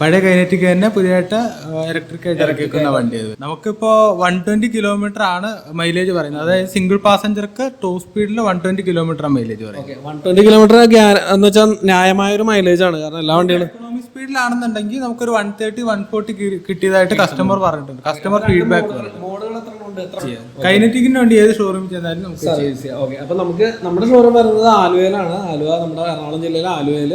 പഴയ കൈനറ്റിക് തന്നെ പുതിയതായിട്ട് ഇലക്ട്രിക് ആയിട്ട് ഇറക്കിക്കുന്ന വണ്ടി അത് നമുക്കിപ്പോ വൺ ട്വന്റി കിലോമീറ്റർ ആണ് മൈലേജ് പറയുന്നത്. അതായത് സിംഗിൾ പാസഞ്ചർക്ക് ടോപ്പ് സ്പീഡിൽ വൺ ട്വന്റി കിലോമീറ്റർ മൈലേജ് പറയുന്നത്. വൺ ട്വന്റി കിലോമീറ്റർ എന്ന് വെച്ചാൽ ന്യായമായ ഒരു മൈലേജ് ആണ്. കാരണം എല്ലാ വണ്ടികളും ഇക്കോണമി സ്പീഡിലാണെന്നുണ്ടെങ്കിൽ നമുക്കൊരു വൺ തേർട്ടി വൺ ഫോർട്ടി കിട്ടിയതായിട്ട് കസ്റ്റമർ പറഞ്ഞിട്ടുണ്ട്. കസ്റ്റമർ ഫീഡ്ബാക്ക് കൈനറ്റിക്കിന് വേണ്ടി ഏത് ഷോറൂമിൽ ചെന്നാലും നമുക്ക്. ഓക്കെ അപ്പൊ നമുക്ക് നമ്മുടെ ഷോറൂം വരുന്നത് ആലുവയിലാണ്. ആലുവ നമ്മുടെ എറണാകുളം ജില്ലയിലെ ആലുവയിൽ.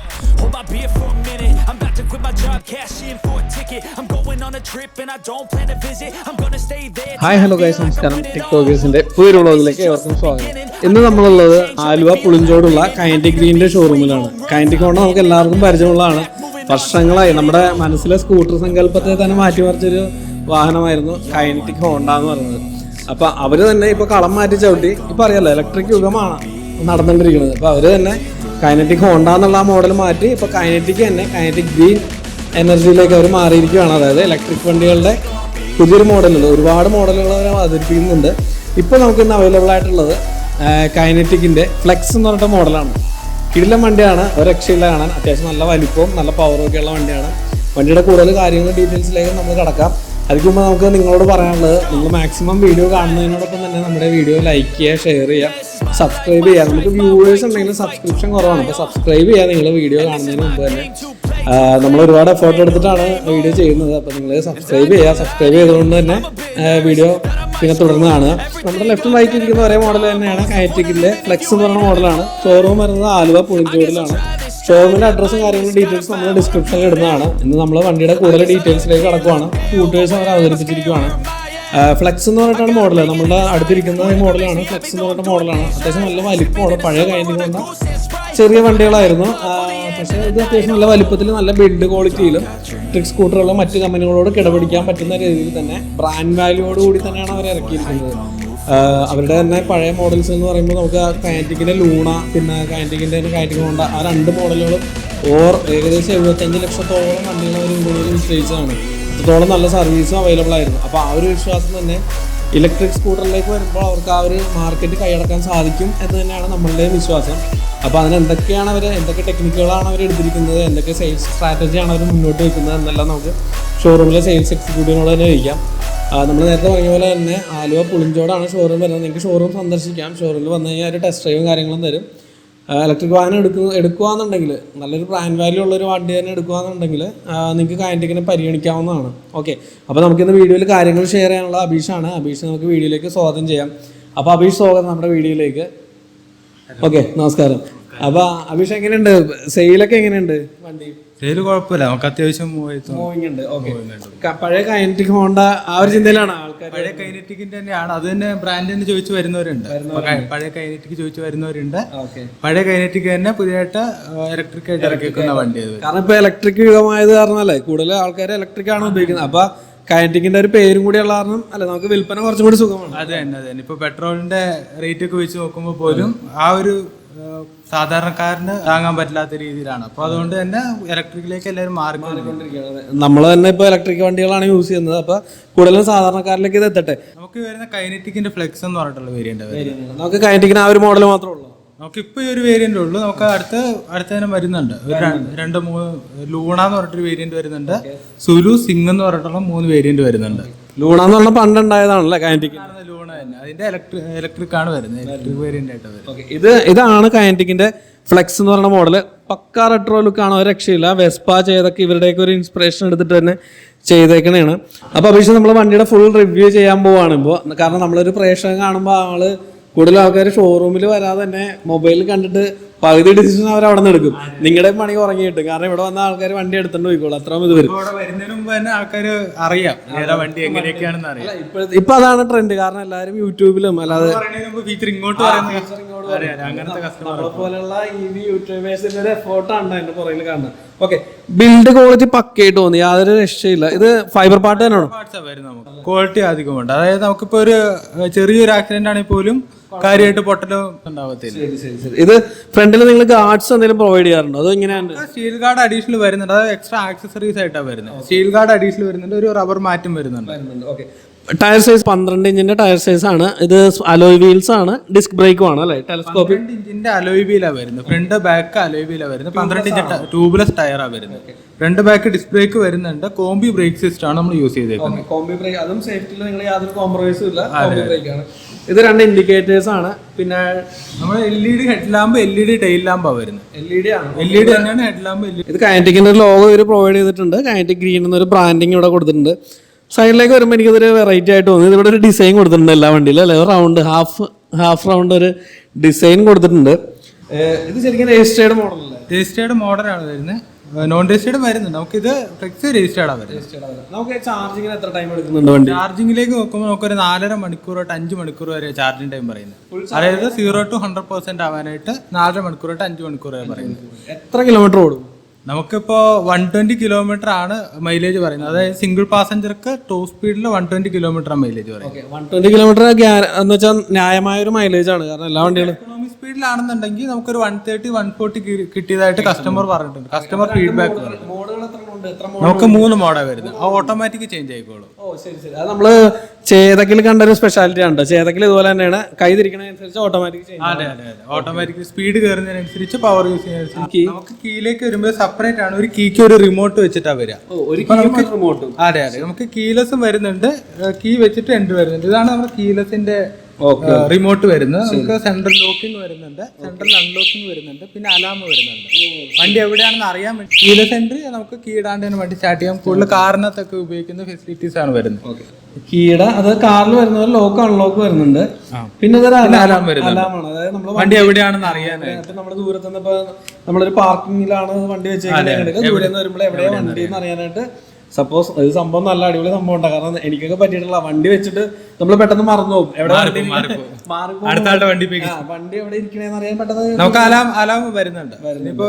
hold my beer for a minute. I'm about to quit my job, cash in for a ticket. I'm going on a trip, and I don't plan to visit. I'm gonna stay there. Hi hello guys നമസ്കാരം ടിക്ടോക്കേഴ്സിന്റെ പുതിയൊരു വ്ളോഗിലേക്ക് ഏവർക്കും സ്വാഗതം. ഇന്ന് നമ്മളുള്ളത് Aluva പുളിഞ്ചോടുള്ള കൈൻഡി ഗ്രീന്റെ ഷോറൂമിലാണ് കൈൻഡി Honda നമുക്ക് എല്ലാവർക്കും പരിചയമുള്ളതാണ്. വർഷങ്ങളായി നമ്മുടെ മനസ്സിലെ സ്കൂട്ടർ സങ്കല്പത്തെ തന്നെ മാറ്റിമറിച്ചൊരു വാഹനമായിരുന്നു കൈനറ്റിക് ഹോണ്ട എന്ന് പറയുന്നത്. അപ്പോൾ അവർ തന്നെ ഇപ്പോൾ കളം മാറ്റി ചവിട്ടി. ഇപ്പൊ അറിയാലോ ഇലക്ട്രിക് യുഗമാണ് നടന്നുകൊണ്ടിരിക്കുന്നത്. അപ്പോൾ അവർ തന്നെ കൈനറ്റിക് ഹോണ്ട എന്നുള്ള ആ മോഡൽ മാറ്റി ഇപ്പോൾ കൈനറ്റിക് തന്നെ കൈനറ്റിക് ഗ്രീൻ എനർജിയിലേക്ക് അവർ മാറിയിരിക്കുകയാണ്. അതായത് ഇലക്ട്രിക് വണ്ടികളുടെ പുതിയൊരു മോഡലുണ്ട് ഒരുപാട് മോഡലുകൾ അവർ അവതരിപ്പിക്കുന്നുണ്ട്. ഇപ്പോൾ നമുക്ക് ഇന്ന് അവൈലബിൾ ആയിട്ടുള്ളത് കൈനറ്റിക്കിന്റെ ഫ്ലെക്സ് എന്ന് പറഞ്ഞിട്ട് മോഡലാണ് കിടിലം വണ്ടിയാണ് ഒരു രക്ഷയില്ല കാണാൻ. അത്യാവശ്യം നല്ല വലിപ്പവും നല്ല പവറും ഒക്കെ ഉള്ള വണ്ടിയാണ്. വണ്ടിയുടെ കൂടുതൽ കാര്യങ്ങളും ഡീറ്റെയിൽസിലേക്ക് നമ്മൾ കിടക്കാം. അതിന് മുമ്പ് നമുക്ക് നിങ്ങളോട് പറയാനുള്ളത് നിങ്ങൾ മാക്സിമം വീഡിയോ കാണുന്നതിനോടൊപ്പം തന്നെ നമ്മുടെ വീഡിയോ ലൈക്ക് ചെയ്യുക ഷെയർ ചെയ്യുക. സബ്സ്ക്രൈബ് ചെയ്യാം. നമുക്ക് വ്യൂവേഴ്സ് ഉണ്ടെങ്കിൽ സബ്സ്ക്രിപ്ഷൻ കുറവാണ്. അപ്പോൾ സബ്സ്ക്രൈബ് ചെയ്യാം. നിങ്ങൾ വീഡിയോ കാണുന്നതിന് മുമ്പ് തന്നെ. നമ്മൾ ഒരുപാട് എഫേർട്ട് എടുത്തിട്ടാണ് വീഡിയോ ചെയ്യുന്നത്. അപ്പോൾ നിങ്ങൾ സബ്സ്ക്രൈബ് ചെയ്യുക സബ്സ്ക്രൈബ് ചെയ്തുകൊണ്ട് തന്നെ വീഡിയോ പിന്നെ തുടർന്ന് കാണുക. നമ്മുടെ ലെഫ്റ്റും റൈറ്റ് ഇരിക്കുന്ന ഒരേ മോഡൽ തന്നെയാണ് കയറ്റിക്കിന്റെ ഫ്ലെക്സ് എന്ന് പറഞ്ഞ മോഡലാണ് ഷോറൂം വരുന്നത് ആലുവ പുളിഞ്ചോടിലാണ് ഷോറൂമിന്റെ അഡ്രസ്സും കാര്യങ്ങളും ഡീറ്റെയിൽസ് നമ്മൾ ഡിസ്ക്രിപ്ഷനിൽ ഇടുന്നതാണ്. ഇന്ന് നമ്മൾ വണ്ടിയുടെ കൂടുതൽ ഡീറ്റെയിൽസിലേക്ക് കടക്കുവാണ്. സ്കൂട്ടേഴ്സ് അവർ അവതരിപ്പിച്ചിരിക്കുവാണ്. ഫ്ലെക്സ് എന്ന് പറഞ്ഞിട്ടാണ് മോഡൽ നമ്മുടെ അടുത്തിരിക്കുന്ന മോഡലാണ് ഫ്ലെക്സ് എന്ന് പറഞ്ഞ മോഡലാണ് അത്യാവശ്യം നല്ല വലിപ്പമാണ്. പഴയ കാര്യങ്ങൾ കൊണ്ട ചെറിയ വണ്ടികളായിരുന്നു. പക്ഷേ ഇത് അത്യാവശ്യം നല്ല വലിപ്പത്തിൽ നല്ല ബിൽഡ് ക്വാളിറ്റിയിലും ട്രിക് സ്കൂട്ടറുകളും മറ്റ് കമ്പനികളോട് കിടപിടിക്കാൻ പറ്റുന്ന രീതിയിൽ തന്നെ ബ്രാൻഡ് വാല്യൂയോട് കൂടി തന്നെയാണ് അവർ ഇറക്കിയിരിക്കുന്നത്. അവരുടെ തന്നെ പഴയ മോഡൽസ് എന്ന് പറയുമ്പോൾ നമുക്ക് കാന്റിക്കിന്റെ ലൂണ പിന്നെ കാന്റിക്കിന്റെ കാന്റിക് ഹോണ്ട ആ രണ്ട് മോഡലുകളും ഓർ ഏകദേശം എഴുപത്തഞ്ച് ലക്ഷത്തോളം വണ്ടികൾ അവർ നിശ്ചയിച്ചതാണ് അത്രത്തോളം നല്ല സർവീസും അവൈലബിൾ ആയിരുന്നു. അപ്പോൾ ആ ഒരു വിശ്വാസം തന്നെ ഇലക്ട്രിക് സ്കൂട്ടറിലേക്ക് വരുമ്പോൾ അവർക്ക് ആ ഒരു മാർക്കറ്റ് കൈയടക്കാൻ സാധിക്കും എന്ന് തന്നെയാണ് നമ്മളുടെ വിശ്വാസം. അപ്പോൾ അതിന് എന്തൊക്കെയാണ് അവർ എന്തൊക്കെ ടെക്നിക്കുകളാണ് അവർ എടുത്തിരിക്കുന്നത് എന്തൊക്കെ സെയിൽസ് സ്ട്രാറ്റജിയാണ് അവർ മുന്നോട്ട് വെക്കുന്നത് എന്നെല്ലാം നമുക്ക് ഷോറൂമിലെ സെയിൽസ് എക്സിക്യൂട്ടീവിനോട് തന്നെ ചോദിക്കാം. നമ്മൾ നേരത്തെ പറഞ്ഞ പോലെ തന്നെ ആലുവ പുളിഞ്ചോടാണ് ഷോറൂം വരുന്നത്. നിങ്ങൾക്ക് ഷോറൂം സന്ദർശിക്കാം. ഷോറൂമിൽ വന്നു കഴിഞ്ഞാൽ ഒരു ടെസ്റ്റ് ഡ്രൈവും കാര്യങ്ങളും തരും. ഇലക്ട്രിക് വാഹനം എടുക്കുക എടുക്കുകയാണെന്നുണ്ടെങ്കിൽ നല്ലൊരു ബ്രാൻഡ് വാല്യൂ ഉള്ളൊരു വണ്ടി തന്നെ എടുക്കുകയാണെന്നുണ്ടെങ്കിൽ നിങ്ങൾക്ക് കാന്റിക്കിനെ പരിഗണിക്കാവുന്നതാണ്. ഓക്കെ അപ്പോൾ നമുക്കിന്ന് വീഡിയോയിൽ കാര്യങ്ങൾ ഷെയർ ചെയ്യാനുള്ള അഭീഷാണ് അഭീഷ് നമുക്ക് വീഡിയോയിലേക്ക് സ്വാഗതം ചെയ്യാം. അപ്പോൾ അഭീഷ് സ്വാഗതം നമ്മുടെ വീഡിയോയിലേക്ക്. ഓക്കെ നമസ്കാരം. അപ്പോൾ അഭീഷ് എങ്ങനെയുണ്ട്? സെയിലൊക്കെ എങ്ങനെയുണ്ട്? വണ്ടി സെയിൽ കുഴപ്പമില്ല. നമുക്ക് അത്യാവശ്യം മൂവിങ് ഉണ്ട്. ഓക്കെ പഴയ കൈനറ്റിക് ഹോണ്ട ആ ഒരു ചിന്തയിലാണ് ആൾക്കാർ പഴയ കൈനറ്റിക്കിന്റെ തന്നെയാണ്. അത് തന്നെ ബ്രാൻഡിന് ചോദിച്ചു വരുന്നവരുണ്ട്. പഴയ കൈനറ്റിക് ചോദിച്ചു വരുന്നവരുണ്ട്. പഴയ കൈനറ്റിക് തന്നെ പുതിയതായിട്ട് ഇലക്ട്രിക് ആയിട്ട് ഇറക്കിക്കുന്ന വണ്ടി കാരണം ഇപ്പൊ ഇലക്ട്രിക് യുഗമായത് കാരണല്ലേ കൂടുതൽ ആൾക്കാർ ഇലക്ട്രിക് ആണ് ഉപയോഗിക്കുന്നത്. അപ്പൊ കൈനറ്റിക്കിന്റെ ഒരു പേരും കൂടി ഉള്ള കാരണം അല്ലെ? നമുക്ക് വിൽപ്പന കുറച്ചും കൂടി സുഖമാണ്. അത് തന്നെ അത് തന്നെ. ഇപ്പൊ പെട്രോളിന്റെ റേറ്റ് ഒക്കെ വെച്ച് നോക്കുമ്പോൾ പോലും ആ ഒരു സാധാരണക്കാരന് താങ്ങാൻ പറ്റാത്ത രീതിയിലാണ്. അപ്പൊ അതുകൊണ്ട് തന്നെ ഇലക്ട്രിക്കിലേക്ക് എല്ലാവരും മാറിക്കൊണ്ടിരിക്കുകയാണ് നമ്മൾ തന്നെ ഇപ്പൊ ഇലക്ട്രിക് വണ്ടികളാണ് യൂസ് ചെയ്യുന്നത്. അപ്പൊ കൂടുതലും സാധാരണക്കാരിലേക്ക് ഇത് എത്തട്ടെ. നമുക്ക് വരുന്ന കൈനറ്റിക്കിന്റെ ഫ്ലെക്സ് എന്ന് പറഞ്ഞിട്ടുള്ള വേരിയന്റ് നമുക്ക് കൈനറ്റിക്കിന് ആ ഒരു മോഡൽ മാത്രമേ ഉള്ളൂ. നമുക്ക് ഇപ്പൊ ഈ ഒരു വേരിയന്റ് ഉള്ളൂ. നമുക്ക് അടുത്ത അടുത്ത തന്നെ വരുന്നുണ്ട്. രണ്ട്. മൂന്ന് ലൂണ എന്ന് പറഞ്ഞിട്ടൊരു വേരിയന്റ് വരുന്നുണ്ട്. സുലു സിംഗ് എന്ന് പറഞ്ഞിട്ടുള്ള മൂന്ന് വേരിയന്റ് വരുന്നുണ്ട്. ലൂണ എന്ന് പറഞ്ഞ പണ്ടുണ്ടായതാണല്ലേ കയറ്റിക്ക് ലൂണ തന്നെ. അതിന്റെ ഇലക്ട്രിക് ഇലക്ട്രിക് ആണ് വരുന്നത്. ഇലക്ട്രിക് വേരിയന്റ് ആയിട്ട് വരുന്നത്. ഓക്കെ ഇത് ഇതാണ് കയറ്റിക്കിന്റെ ഫ്ലെക്സ് എന്ന് പറയുന്ന മോഡൽ പക്ക റെട്രോ ലുക്ക് ഒരു രക്ഷയില്ല. വെസ്പ ചെയ്തൊക്കെ ഇവരുടെയൊക്കെ ഒരു ഇൻസ്പിറേഷൻ എടുത്തിട്ട് തന്നെ ചെയ്തേക്കണേണ്. അപ്പോൾ അഭിഷേക് നമ്മൾ വണ്ടിയുടെ ഫുൾ റിവ്യൂ ചെയ്യാൻ പോവാണ് ഇപ്പോൾ കാരണം നമ്മളൊരു പ്രേക്ഷകൻ കാണുമ്പോൾ ആൾ കൂടുതൽ ആൾക്കാർ ഷോറൂമിൽ വരാതെ തന്നെ മൊബൈലിൽ കണ്ടിട്ട് പകുതി ഡിസിഷൻ അവർ അവിടെ നിന്ന് എടുക്കും. നിങ്ങളുടെ പണി ഉറങ്ങിയിട്ട്. കാരണം ഇവിടെ വന്ന ആൾക്കാർ വണ്ടി എടുത്തോണ്ട് പോയിക്കോളും. അത്രയും ഇത് വരും. വരുന്നതിന് മുമ്പ് തന്നെ ആൾക്കാർ അറിയാം. വണ്ടി എങ്ങനെയൊക്കെയാണെന്ന് അറിയാം. ഇപ്പൊ അതാണ് ട്രെൻഡ് കാരണം എല്ലാവരും യൂട്യൂബിലും അല്ലാതെ ഫീച്ചർ ഇങ്ങോട്ട് കസ്റ്റമർ നമ്മളെ പോലെയുള്ള ഈ യൂട്യൂബേഴ്സിന്റെ ഒരു എഫേർട്ടാണ് അതിന്റെ പുറകിൽ കാണുന്നത്. ഓക്കെ ബിൽഡ് ക്വാളിറ്റി പക്കയായിട്ട് തോന്നി. യാതൊരു രക്ഷയില്ല. ഇത് ഫൈബർ പാർട്ട് തന്നെയാണോ നമുക്ക്. ക്വാളിറ്റി അധികമുണ്ട് അതായത് നമുക്കിപ്പോ ഒരു ചെറിയൊരു ആക്സിഡന്റ് ആണെങ്കിൽ പോലും കാര്യമായിട്ട് പൊട്ടലോ ഉണ്ടാവത്തില്ല. ഇത് ഫ്രണ്ടിൽ നിങ്ങൾ ഗാർഡ്സ് എന്തെങ്കിലും പ്രൊവൈഡ് ചെയ്യാറുണ്ടോ? അതോ ഇങ്ങനെയാണ് സ്റ്റീൽ ഗാർഡ് അഡീഷണൽ വരുന്നുണ്ട്. അത് എക്സ്ട്രാ ആക്സസറീസ് ആയിട്ടാണ് വരുന്നത്. സ്റ്റീൽ ഗാർഡ് അഡീഷണൽ വരുന്നുണ്ട്. ഒരു റബ്ബർ മാറ്റും വരുന്നുണ്ട്. ഓക്കെ ടയർ സൈസ് പന്ത്രണ്ട് ഇഞ്ചിന്റെ ടയർ സൈസ് ആണ്. ഇത് അലോയ് വീൽസ് ആണ്. ഡിസ്ക് ബ്രേക്കും ആണ് അല്ലേ? ടെലസ്കോപ്പ് ഇഞ്ചിന്റെ അലോയ് വീലാ വരുന്നത്. ഫ്രണ്ട് ബാക്ക് അലോയ് വീലാ വരുന്നത്. പന്ത്രണ്ട് ഇഞ്ച് ട്യൂബ്ലെസ് ടയറാ വരുന്നത്. ഫ്രണ്ട് ബാക്ക് ഡിസ്ക് ബ്രേക്ക് വരുന്നുണ്ട്. കോമ്പി ബ്രേക്ക് സിസ്റ്റം ആണ് നമ്മൾ യൂസ് ചെയ്തേക്കുന്നത്. കോമ്പി ബ്രേക്ക് അതും സേഫ്റ്റിയിൽ നിങ്ങൾ യാതൊരു കോംപ്രമൈസും ഇല്ല. കോംബി ബ്രേക്ക് ആണ്. ഇത് രണ്ട് ഇൻഡിക്കേറ്റേഴ്സ് ആണ്. പിന്നെ നമ്മൾ L E D head lamp L E D tail ലാമ്പാ വരുന്നത്. എൽ ഇ ഡി ആണ്. എൽ ഇ ഡി തന്നെയാണ് ഹെഡ് ലാമ്പ് ഇത് കൈനറ്റിക്കിന്റെ ഒരു ലോഗോ ഇവർ പ്രൊവൈഡ് ചെയ്തിട്ടുണ്ട്. കൈനറ്റിക് ഗ്രീൻ എന്നൊരു ബ്രാൻഡിങ് ഇവിടെ കൊടുത്തിട്ടുണ്ട്. സൈഡിലേക്ക് വരുമ്പോൾ എനിക്കതൊരു വെറൈറ്റി ആയിട്ട് തോന്നി. ഇതിവിടെ ഒരു ഡിസൈൻ കൊടുത്തിട്ടുണ്ട് എല്ലാ വണ്ടിയിലും അല്ലേ? റൗണ്ട് ഹാഫ് ഹാഫ് റൗണ്ട് ഒരു ഡിസൈൻ കൊടുത്തിട്ടുണ്ട്. ഇത് ശരിക്കും രജിസ്റ്റേർഡ് മോഡലല്ലേ രജിസ്റ്റേർഡ് മോഡലാണ് വരുന്നത്. നോൺ രജിസ്റ്റേർഡ് വരുന്നുണ്ട്. നമുക്ക് ഇത് ഫ്ലെക്സ് രജിസ്റ്റേർഡ് വരുന്നത്. നമുക്ക് ചാർജിങ്ങിന് എത്ര ടൈം എടുക്കുന്നുണ്ട് വണ്ടി? ചാർജിങ്ങിലേക്ക് നോക്കുമ്പോൾ നമുക്കൊരു നാലര മണിക്കൂർ തൊട്ട് അഞ്ച് മണിക്കൂർ വരെ ചാർജിങ് ടൈം പറയുന്നത്. അതായത് സീറോ ടു ഹൺഡ്രഡ് പെർസെന്റ് ആവാനായിട്ട് നാലര മണിക്കൂർ തൊട്ട് അഞ്ച് മണിക്കൂർ വരെ പറയുന്നത്. എത്ര കിലോമീറ്റർ ഓടും? നമുക്കിപ്പോ വൺ ട്വന്റി കിലോമീറ്റർ ആണ് മൈലേജ് പറയുന്നത്. അതായത് സിംഗിൾ പാസഞ്ചർക്ക് ടോപ്പ് സ്പീഡിൽ വൺ ട്വന്റി കിലോമീറ്റർ മൈലേജ് പറയുന്നത്. വൺ ട്വന്റി കിലോമീറ്റർ എന്ന് വെച്ചാൽ ന്യായമായ ഒരു മൈലേജ് ആണ്. കാരണം എല്ലാ വണ്ടികളും എക്കണോമി സ്പീഡിലാണെന്നുണ്ടെങ്കിൽ നമുക്കൊരു വൺ തേർട്ടി വൺ ഫോർട്ടി കിട്ടിയതായിട്ട് കസ്റ്റമർ പറഞ്ഞിട്ടുണ്ട്. കസ്റ്റമർ ഫീഡ്ബാക്ക് നമുക്ക് മൂന്ന് മോഡാണ് വരുന്നത്. ആ ഓട്ടോമാറ്റിക് ചേഞ്ച് ആയിക്കോളും. ഓ ശരി ശരി. അത് നമ്മൾ ചേതക്കിൽ കണ്ട ഒരു സ്പെഷ്യാലിറ്റി ആണ് ചേതക്കിൽ ഇതുപോലെ തന്നെയാണ്. കൈ തിരിക്കണതിനനുസരിച്ച് ഓട്ടോമാറ്റിക് ചെയ്യും അതെ അതെ അതെ. ഓട്ടോമാറ്റിക് സ്പീഡ് കയറുന്നതിനനുസരിച്ച് പവർ യൂസ് ചെയ്യുന്നതിനനുസരിച്ച് നമുക്ക് കീയിലേക്ക് വരുമ്പോൾ സെപ്പറേറ്റ് ആണ്. ഒരു കീക്ക് ഒരു റിമോട്ട് വെച്ചിട്ടാ വരിക. റിമോട്ട് അതെ അതെ. നമുക്ക് കീലെസും വരുന്നുണ്ട്. കീ വെച്ചിട്ട് എൻഡ് വരുന്നുണ്ട്. ഇതാണ് നമ്മുടെ കീലെസിന്റെ റിമോട്ട് വരുന്നത് നമുക്ക് സെൻട്രൽ ലോക്കിംഗ് വരുന്നുണ്ട്. സെൻട്രൽ അൺലോക്കിംഗ് വരുന്നുണ്ട്. പിന്നെ അലാം വരുന്നുണ്ട്. വണ്ടി എവിടെയാണെന്ന് അറിയാൻ വേണ്ടി കീലെസ് എൻട്രി നമുക്ക് കീടാണ്ട് തന്നെ വണ്ടി സ്റ്റാർട്ട് ചെയ്യാം. കൂടുതൽ കാറിനകത്തൊക്കെ ഉപയോഗിക്കുന്ന ഫെസിലിറ്റീസ് ആണ് വരുന്നത്. കീട അത് കാറിൽ വരുന്ന ലോക്ക് അൺലോക്ക് വരുന്നുണ്ട്. പിന്നെ അലാം അലാമാണ് അതായത് നമ്മൾ വണ്ടി എവിടെയാണെന്ന് അറിയാൻ ഇപ്പൊ നമ്മുടെ ദൂരത്തുനിന്ന് ഇപ്പൊ നമ്മളൊരു പാർക്കിങ്ങിലാണ് വണ്ടി വെച്ചേക്കുന്നത്. ദൂരെ നിന്ന് വരുമ്പോൾ എവിടെയാണ് വണ്ടി എന്ന് അറിയാനായിട്ട് സപ്പോസ് ഇത് സംഭവം നല്ല അടിപൊളി സംഭവം ഉണ്ടാകും കാരണം എനിക്കൊക്കെ പറ്റിയിട്ടുള്ള വണ്ടി വെച്ചിട്ട് നമ്മൾ പെട്ടെന്ന് മറന്നു പോകും. എവിടെ വണ്ടി മാറിപ്പോകും. മാറിപ്പോകും. അടുത്ത ആളുടെ വണ്ടി വണ്ടി എവിടെ ഇരിക്കണേന്ന് അറിയാൻ പെട്ടെന്ന് നമുക്ക് അലാം അലാം വരുന്നുണ്ട്. ഇപ്പൊ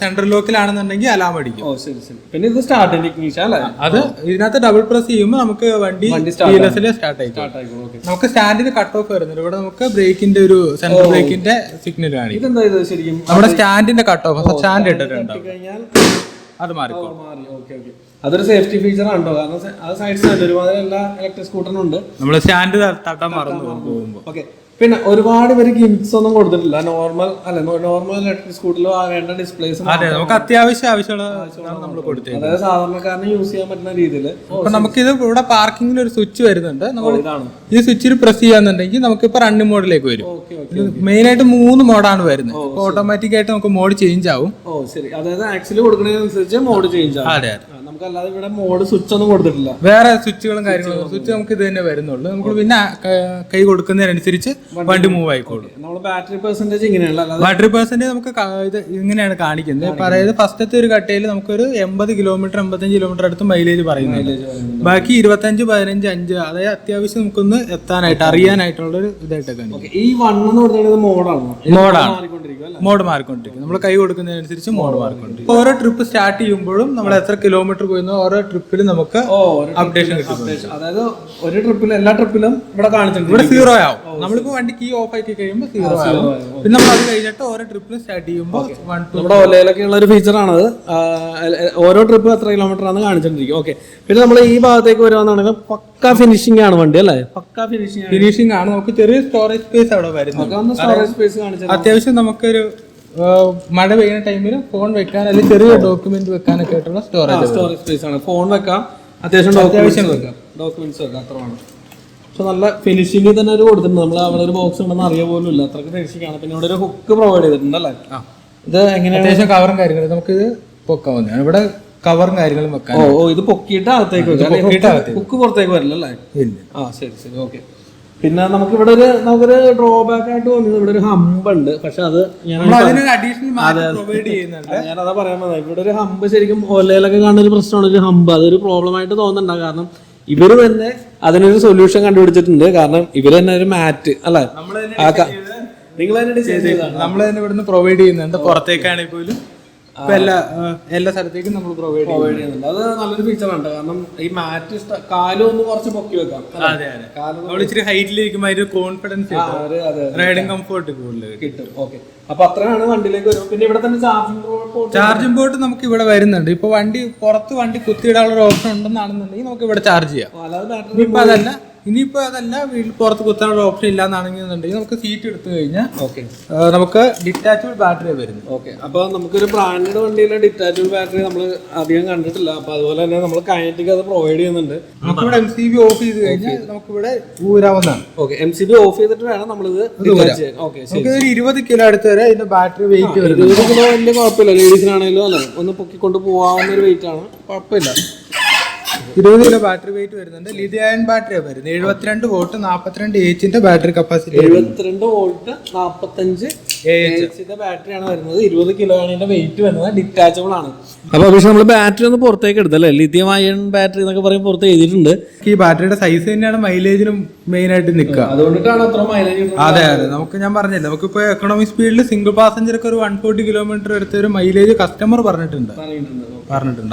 സെൻട്രൽ ലോക്കിലാണെന്നുണ്ടെങ്കിൽ അലാം അടിക്കും. ഓ ശരി ശരി. പിന്നെ ഇത് സ്റ്റാർട്ട് ടെക്നീഷൻ അല്ലേ? അത് ഇതിനകത്ത് ഡബിൾ പ്രസ് ചെയ്യുമ്പോൾ നമുക്ക് വണ്ടി സ്റ്റാർട്ട് ആയി ഓക്കെ നമുക്ക് സ്റ്റാൻഡിന് കട്ട് ഓഫ് വരുന്നുണ്ട്. ഇവിടെ നമുക്ക് ബ്രേക്കിന്റെ ഒരു സെൻട്രൽ ബ്രേക്കിന്റെ സിഗ്നൽ ആണ് ഇതെന്താ ഇത് ശരിക്കും? നമ്മുടെ സ്റ്റാൻഡിന്റെ കട്ട് ഓഫ് സ്റ്റാൻഡ് ഇട്ടിട്ടുണ്ടാവും കഴിഞ്ഞാൽ അത് മാറി മാറി. Okay okay. അതൊരു സേഫ്റ്റി ഫീച്ചർ ആണോ കാരണം അത് സൈഡ് സ്റ്റാൻഡ് ഒരുമാതിരി എല്ലാ ഇലക്ട്രിക് സ്കൂട്ടറിനും ഉണ്ട്. നമ്മൾ സ്റ്റാൻഡ് തട്ടാൻ മറന്നു ഓക്കെ പിന്നെ ഒരുപാട് പേര് ഗിംസ് ഒന്നും കൊടുത്തിട്ടില്ല. നോർമൽ അല്ല നോർമൽ ഇലക്ട്രിക് സ്കൂട്ടറിൽ വേണ്ട ഡിസ്പ്ലേസ് അതെ നമുക്ക് അത്യാവശ്യം ആവശ്യമുള്ളതാണ് നമ്മൾ അതായത് സാധാരണക്കാരന് യൂസ് ചെയ്യാൻ പറ്റുന്ന രീതിയിൽ നമുക്കിത് ഇവിടെ പാർക്കിംഗിൽ ഒരു സ്വിച്ച് വരുന്നുണ്ട്. നമ്മൾ ഈ സ്വിച്ചിൽ പ്രസ് ചെയ്യാന്നുണ്ടെങ്കിൽ നമുക്ക് ഇപ്പൊ റണ്ണിംഗ് മോഡിലേക്ക് വരും. മെയിൻ ആയിട്ട് മൂന്ന് മോഡാണ് വരുന്നത്. ഓട്ടോമാറ്റിക് ആയിട്ട് നമുക്ക് മോഡ് ചേഞ്ച് ആവും. ഓ ശരി. അതായത് ആക്ച്വലി കൊടുക്കുന്നതിനനുസരിച്ച് മോഡ് ചേഞ്ച് ആവും. അതെ അതെ. ആ, നമുക്ക് അല്ലാതെ ഇവിടെ മോഡ് സ്വിച്ച് ഒന്നും കൊടുത്തിട്ടില്ല. വേറെ സ്വിച്ചുകളും കാര്യങ്ങളും സ്വിച്ച് നമുക്ക് ഇത് തന്നെ വരുന്നുള്ളൂ. നമുക്ക് പിന്നെ ക- കൊടുക്കുന്നതിനനുസരിച്ച് വണ്ടി മൂവ് ആയിക്കോളും. നമ്മൾ ബാറ്ററി പെർസെന്റേജ് ഇങ്ങനെയുള്ള ബാറ്ററി പെർസെന്റേജ് നമുക്ക് ഇത് ഇങ്ങനെയാണ് കാണിക്കുന്നത്. പറയുന്നത് അതായത് ഫസ്റ്റത്തെ ഒരു കട്ടയിൽ നമുക്കൊരു എൺപത് കിലോമീറ്റർ എൺപത്തഞ്ച് കിലോമീറ്റർ അടുത്ത് മൈലേജ് പറയുന്നുണ്ട്. ബാക്കി ഇരുപത്തഞ്ച് പതിനഞ്ച് അഞ്ച് അതായത് അത്യാവശ്യം നമുക്കൊന്ന് എത്താനായിട്ട് അറിയാനായിട്ടുള്ള ഒരു ഇതായിട്ടൊക്കെ. ഈ വൺ എന്ന് പറഞ്ഞത് മോഡാണ് മോഡാണ് മോഡ് മാറിക്കൊണ്ടിരിക്കും നമ്മൾ കൈ കൊടുക്കുന്നതിനനുസരിച്ച് മോഡ് മാറിക്കൊണ്ടിരിക്കും. ഓരോ ട്രിപ്പ് സ്റ്റാർട്ട് ചെയ്യുമ്പോഴും നമ്മൾ എത്ര കിലോമീറ്റർ പോയിരുന്നോ ഓരോ ട്രിപ്പിലും നമുക്ക് അപ്ഡേഷൻ കിട്ടും അതായത് ഒരു ട്രിപ്പിൽ എല്ലാ ട്രിപ്പിലും ഇവിടെ കാണിച്ചിട്ടുണ്ട്. ഇവിടെ സീറോ ആവും. നമ്മളിപ്പോ വണ്ടി കീ ഓഫ് ആക്കി കഴിയുമ്പോൾ സീറോ ആവും. പിന്നെ നമ്മൾ അത് കഴിഞ്ഞിട്ട് ഓരോ ട്രിപ്പിലും സ്റ്റാർട്ട് ചെയ്യുമ്പോൾ വൺ ടു നമ്മുടെ ഒലയിലൊക്കെ ഉള്ള ഒരു ഫീച്ചറാണത് ഓരോ ട്രിപ്പ് എത്ര കിലോമീറ്റർ ആണ് കാണിച്ചിട്ടിരിക്കും. ഓക്കെ പിന്നെ നമ്മൾ ഈ ഭാഗത്തേക്ക് വരുവാന്നാണെങ്കിൽ പക്ക ഫിനിഷിംഗ് ആണ് വണ്ടി അല്ലേ? പക്ക ഫിനിഷിംഗ് ആണ്. ഫിനിഷിംഗ് ആണ്. നമുക്ക് ചെറിയ സ്റ്റോറേജ് സ്പേസ് അവിടെ വരുന്നത് അത്യാവശ്യം നമുക്കൊരു മഴ പെയ്യുന്ന ടൈമിൽ ഫോൺ വെക്കാൻ അല്ലെങ്കിൽ ചെറിയ ഡോക്യുമെന്റ് വെക്കാനൊക്കെ ആയിട്ടുള്ള സ്റ്റോറേജ് സ്റ്റോറേജ് സ്പേസ് ആണ്. ഫോൺ വെക്കാം. അത്യാവശ്യം അത്യാവശ്യം വെക്കാം. ഡോക്യുമെന്റ്സ് വെക്കാം. അത്രയാണ് പക്ഷെ നല്ല ഫിനിഷിംഗ് തന്നെ ഒരു കൊടുത്തിട്ടുണ്ട്. നമ്മൾ അവിടെ ഒരു ബോക്സ് ഉണ്ടെന്ന് അറിയ പോലും ഇല്ല. അത്രയ്ക്ക് ഫിനിഷിംഗ് ആണ്. പിന്നെ ഇവിടെ ഒരു ഹുക്ക് പ്രൊവൈഡ് ചെയ്തിട്ടുണ്ട് അല്ലേ? ഇത് എങ്ങനെയാണ്? അത്യാവശ്യം കവറും കാര്യങ്ങളും. നമുക്ക് ഇത് പൊക്കാൻ പൊക്കാവുന്നതാണ് ഇവിടെ കവറും കാര്യങ്ങളും വെക്കാം ഓ ഇത് പൊക്കിയിട്ട് അകത്തേക്ക് വെക്കാം. ഹുക്ക് പുറത്തേക്ക് വരില്ല അല്ലേ? ആ ശരി ശരി. ഓക്കെ പിന്നെ നമുക്ക് ഇവിടെ ഒരു നമുക്കൊരു ഡ്രോബാക്ക് ആയിട്ട് തോന്നിയത് ഇവിടെ ഒരു ഹമ്പ് ഉണ്ട്. പക്ഷെ അത് ഞാൻ അതാ പറയാൻ വന്നത്. ഇവിടെ ഒരു ഹമ്പ് ശരിക്കും ഓലയിലൊക്കെ കാണുന്ന ഒരു പ്രശ്നമാണ് ഒരു ഹമ്പ് അതൊരു പ്രോബ്ലം ആയിട്ട് തോന്നുന്നുണ്ട്. കാരണം ഇവർ തന്നെ അതിനൊരു സൊല്യൂഷൻ കണ്ടുപിടിച്ചിട്ടുണ്ട്. കാരണം ഇവർ തന്നെ ഒരു മാറ്റ് അല്ലെ? നിങ്ങൾ തന്നെ നമ്മൾ തന്നെ ഇവിടുന്ന് പ്രൊവൈഡ് ചെയ്യുന്നുണ്ട്. പുറത്തേക്കാണെങ്കിൽ പോലും എല്ലാ സ്ഥലത്തേക്കും നമ്മൾ പ്രൊവൈഡ് പ്രൊവൈഡ് ചെയ്യുന്നുണ്ട്. അത് നല്ലൊരു ഫീച്ചറാണ് കാരണം ഈ മാറ്റ് കാലും ഒന്ന് കുറച്ച് പൊക്കി വെക്കാം അതെ അതെ. നമ്മൾ ഇച്ചിരി ഹൈറ്റിലിരിക്കുമ്പോൾ അതിന്റെ കോൺഫിഡൻസ് റൈഡിങ് കംഫോർട്ട് കൂടുതൽ കിട്ടും. ഓക്കെ അപ്പൊ അത്രയാണ് വണ്ടിയിലേക്ക് വരും പിന്നെ ഇവിടെ തന്നെ ചാർജിംഗ് പോർട്ട് ചാർജിംഗ് പോർട്ട് നമുക്ക് ഇവിടെ വരുന്നുണ്ട്. ഇപ്പൊ വണ്ടി പുറത്ത് വണ്ടി കുത്തിയിടാനുള്ള ഓപ്ഷൻ ഉണ്ടെന്നാണെന്നുണ്ടെങ്കിൽ നമുക്ക് ഇവിടെ ചാർജ് ചെയ്യാം. അല്ലാതെ ബാറ്ററി ഇപ്പൊ അതല്ല ഇനിയിപ്പോ അതല്ല വീട്ടിൽ പുറത്ത് കുത്താനുള്ള ഓപ്ഷൻ ഇല്ലാന്നാണെന്നുണ്ടെങ്കിൽ നമുക്ക് സീറ്റ് എടുത്തു കഴിഞ്ഞാൽ ഓക്കെ നമുക്ക് ഡിറ്റാച്ചബിൾ ബാറ്ററി വരുന്നു. ഓക്കെ അപ്പൊ നമുക്കൊരു ബ്രാൻഡഡ് വണ്ടിയിലെ ഡിറ്റാച്ചബിൾ ബാറ്ററി നമ്മൾ അധികം കണ്ടിട്ടില്ല. അപ്പോൾ അതുപോലെ തന്നെ നമ്മൾ കൈനറ്റിക് അത് പ്രൊവൈഡ് ചെയ്യുന്നുണ്ട്. നമുക്കിവിടെ എം സി ബി ഓഫ് ചെയ്ത് കഴിഞ്ഞാൽ നമുക്കിവിടെ ഊരാവുന്നതാണ്. Okay M C B of ചെയ്തിട്ട് വേണം നമ്മളിത് ഓക്കെ ശരി നമുക്ക് ഒരു ഇരുപത് കിലോ അടുത്ത് വരെ ഇതിന്റെ ബാറ്ററി വെയിറ്റ് വരും ഇരുപത് കിലോ വലിയ കുഴപ്പമില്ല. ലേഡീസിനാണെങ്കിലും അല്ലേ? ഒന്ന് പൊക്കിക്കൊണ്ട് പോവാവുന്ന ഒരു വെയിറ്റ് ആണ്. കുഴപ്പമില്ല. ഇരുപത് കിലോ ബാറ്ററി വെയിറ്റ് വരുന്നുണ്ട് ലിഥിയൻ ബാറ്ററിയാണ് വരുന്നത്. എഴുപത്തിരണ്ട് വോൾട്ട് നാൽപ്പത്തിരണ്ട് എച്ചിന്റെ ബാറ്ററി കപ്പാസിറ്റി എഴുപത്തിരണ്ട് വോൾട്ട് നാപ്പത്തഞ്ച് എച്ചിന്റെ ബാറ്ററിയാണ് വരുന്നത്. ഇരുപത് കിലോ ആണ് ഇതിന്റെ വെയിറ്റ് വരുന്നത്. ഡിറ്റാച്ചബിൾ ആണ്. അപ്പൊ പക്ഷെ നമ്മൾ ബാറ്ററി ഒന്ന് പുറത്തേക്ക് എടുത്തല്ലേ ലിഥിയം അയൺ ബാറ്ററി എന്നൊക്കെ പറയും പുറത്ത് എഴുതിയിട്ടുണ്ട്. ഈ ബാറ്ററിയുടെ സൈസ് തന്നെയാണ് മൈലേജിനും മെയിൻ ആയിട്ട് നിൽക്കുക. അതുകൊണ്ടിട്ടാണ് അത്ര മൈലേജ് അതെ അതെ. നമുക്ക് ഞാൻ പറഞ്ഞില്ല നമുക്കിപ്പോ എക്കണോമിക് സ്പീഡിൽ സിംഗിൾ പാസഞ്ചർക്ക് ഒരു വൺ ഫോർട്ടി കിലോമീറ്റർ എടുത്ത ഒരു മൈലേജ് കസ്റ്റമർ പറഞ്ഞിട്ടുണ്ട്. പറഞ്ഞിട്ടുണ്ട്.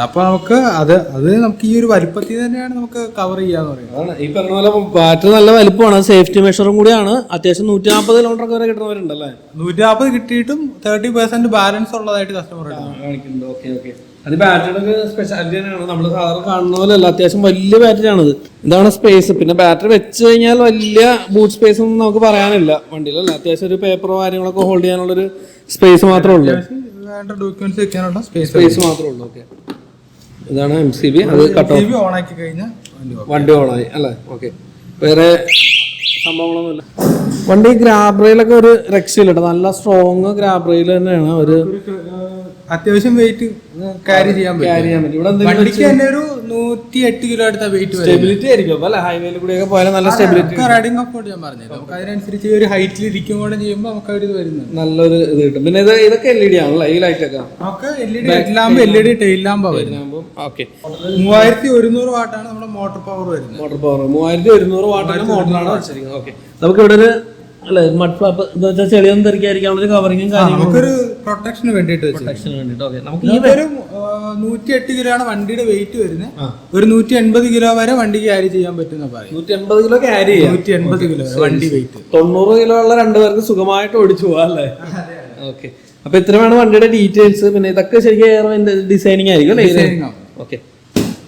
അപ്പൊ നമുക്ക് അത് അത് നമുക്ക് ഈ ഒരു വലിപ്പത്തിൽ തന്നെയാണ് നമുക്ക് കവർ ചെയ്യാന്ന് പറയുന്നത്. ഈ പറഞ്ഞ പോലെ ബാറ്ററി നല്ല വലിപ്പമാണ്. സേഫ്റ്റി മെഷറും കൂടിയാണ്. അത്യാവശ്യം നൂറ്റി നാൽപ്പത് കിലോമീറ്റർ വരെ കിട്ടുന്നവരുണ്ടല്ലേ? നൂറ്റി നാൽപ്പത് കിട്ടിയിട്ടും തേർട്ടി പെർസെന്റ് ബാലൻസ് ഉള്ളതായിട്ട് കസ്റ്റമർ കാണിക്കുന്നുണ്ട്. ഓക്കെ ഓക്കെ അത് ബാറ്ററിയുടെ ഒരു സ്പെഷ്യാലിറ്റി തന്നെയാണ്. നമ്മൾ സാധാരണ കാണുന്ന പോലെ അല്ല അത്യാവശ്യം വലിയ ബാറ്ററി ആണ് ഇതാണ് സ്പേസ് പിന്നെ ബാറ്ററി വെച്ച് കഴിഞ്ഞാൽ വലിയ ബൂട്ട് സ്പേസ് ഒന്നും നമുക്ക് പറയാനില്ല. വണ്ടിയിലല്ല അത്യാവശ്യം ഒരു പേപ്പറോ കാര്യങ്ങളൊക്കെ ഹോൾഡ് ചെയ്യാനുള്ളൊരു സ്പേസ് മാത്രമേ ഉള്ളൂ. വേണ്ട ഡോക്യുമെന്റ്സ് വെക്കാനുള്ള സ്പേസ് സ്പേസ് മാത്രമേ ഉള്ളൂ ഓക്കെ ഇതാണ് എം സി ബി അത് കട്ട് ഓഫ് ഓൺ ആക്കി കഴിഞ്ഞാൽ വണ്ടി ഓൺ ആയി ഓണായി അല്ലേ? ഓക്കെ വേറെ സംഭവങ്ങളൊന്നുമില്ല. വണ്ടി ഗ്രാബ് റെയിലൊക്കെ ഒരു രക്ഷയില്ല കേട്ടോ നല്ല സ്ട്രോങ് ഗ്രാബ് റെയിൽ തന്നെയാണ്. ഒരു അത്യാവശ്യം വെയിറ്റ് ക്യാരി ചെയ്യാൻ പറ്റും. ക്യാരി ചെയ്യാൻ പറ്റും. ഇവിടെ വണ്ടിക്ക് തന്നെ ഒരു നൂറ്റി എട്ട് കിലോ അടുത്ത വെയിറ്റ് സ്റ്റെബിലിറ്റി ആയിരിക്കും. അല്ല? ഹൈവേയിൽ കൂടിയൊക്കെ പോയാൽ നല്ല സ്റ്റെബിലിറ്റി റൈഡിംഗ് കംഫോർട്ട് ഞാൻ പറഞ്ഞത് നമുക്ക് അതിനനുസരിച്ച് ഒരു ഹൈറ്റിൽ ഇരിക്കും കൂടെ ചെയ്യുമ്പോൾ നമുക്ക് ഒരു ഇത് വരുന്നത് നല്ലൊരു ഇത് കിട്ടും. പിന്നെ ഇത് ഇതൊക്കെ എൽ ഇ ഡി ആണല്ലോ ഈ ലൈറ്റ് ഒക്കെ? നമുക്ക് L E D head lamp L E D tail lamp വരുന്നത്. ഓക്കെ മൂവായിരത്തി ഒരുന്നൂറ് വാട്ടാണ് നമ്മുടെ മോട്ടോർ പവർ വരുന്നത്. മോട്ടോർ പവർ മൂവായിരത്തി ഒരുന്നൂറ് വാട്ടാണ് മോട്ടറാണ് വെച്ചിരിക്കുന്നത്. ഓക്കെ നമുക്ക് ഇവിടെ ഒരു അല്ലെ മഡ് ഫ്ലാപ്പ് എന്താ വെച്ചാൽ ചെളിയൊന്നും തെറിക്കാതിരിക്കാനുള്ള കവറിങ്ങും കാര്യങ്ങളും നമുക്കൊരു പ്രൊട്ടക്ഷന് വേണ്ടിയിട്ട് പ്രൊട്ടക്ഷന് വേണ്ടിയിട്ട്. ഓക്കെ. നമുക്ക് ഈ ഒരു നൂറ്റി എട്ട് കിലോ ആണ് വണ്ടിയുടെ വെയിറ്റ് വരുന്നത്. ഒരു നൂറ്റി എൺപത് കിലോ വരെ വണ്ടി ക്യാരി ചെയ്യാൻ പറ്റുന്ന പറയും നൂറ്റി എൺപത് കിലോ ക്യാരി ചെയ്യാം. നൂറ്റി എൺപത് കിലോ വണ്ടി വെയിറ്റ് തൊണ്ണൂറ് കിലോ ഉള്ള രണ്ടുപേർക്ക് സുഖമായിട്ട് ഓടിച്ചു പോവാല്ലേ ഓക്കെ. അപ്പൊ ഇത്രയാണ് വണ്ടിയുടെ ഡീറ്റെയിൽസ് പിന്നെ ഇതൊക്കെ ശരിക്കും ഡിസൈനിങ് ആയിരിക്കും അല്ലേ? ഓക്കെ.